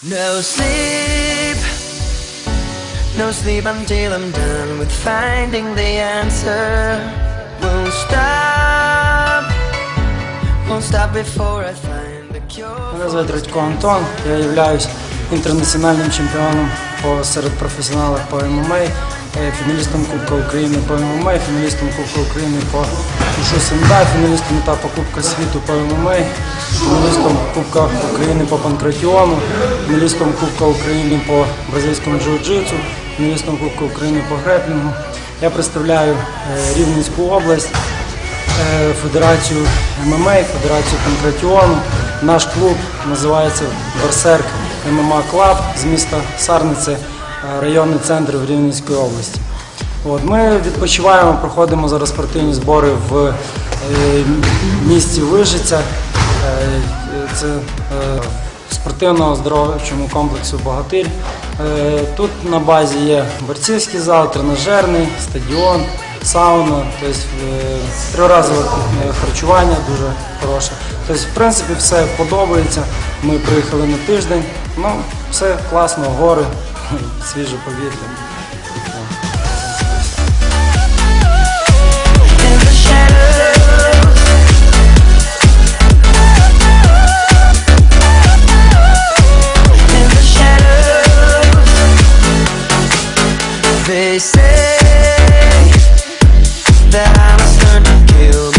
No sleep, no sleep until I'm done with finding the answer. Won't stop, won't stop before I find the cure. Мене звати Радько Антон, я являюсь інтернаціональним чемпіоном по серед професіоналів по ММА, е, фіналістом Кубка України по ММА, фіналістом Кубка України по Ушу Сенда, фіналістом етапу Кубка світу по ММА, фіналістом Кубка України по панкратіону, фіналістом Кубка України по бразильському джиу-джитсу, фіналістом Кубка України по греплінгу. Я представляю е, Рівненську область. Е, Федерацію ММА, Федерацію Панкратіону. Наш клуб називається Берсерк ММА Клаб з міста Сарнице, е, районний центр в Рівненській області. От, ми відпочиваємо, проходимо зараз спортивні збори в місті Вижиця. Це спортивно-оздоровчому комплексу Богатир. Е, Тут на базі є борцівський зал, тренажерний, стадіон, сауна, тобто е, триразове е, харчування дуже хороше. Тобто, в принципі, все подобається. Ми приїхали на тиждень. Ну, все класно, гори, свіже повітря. They say that I must learn to kill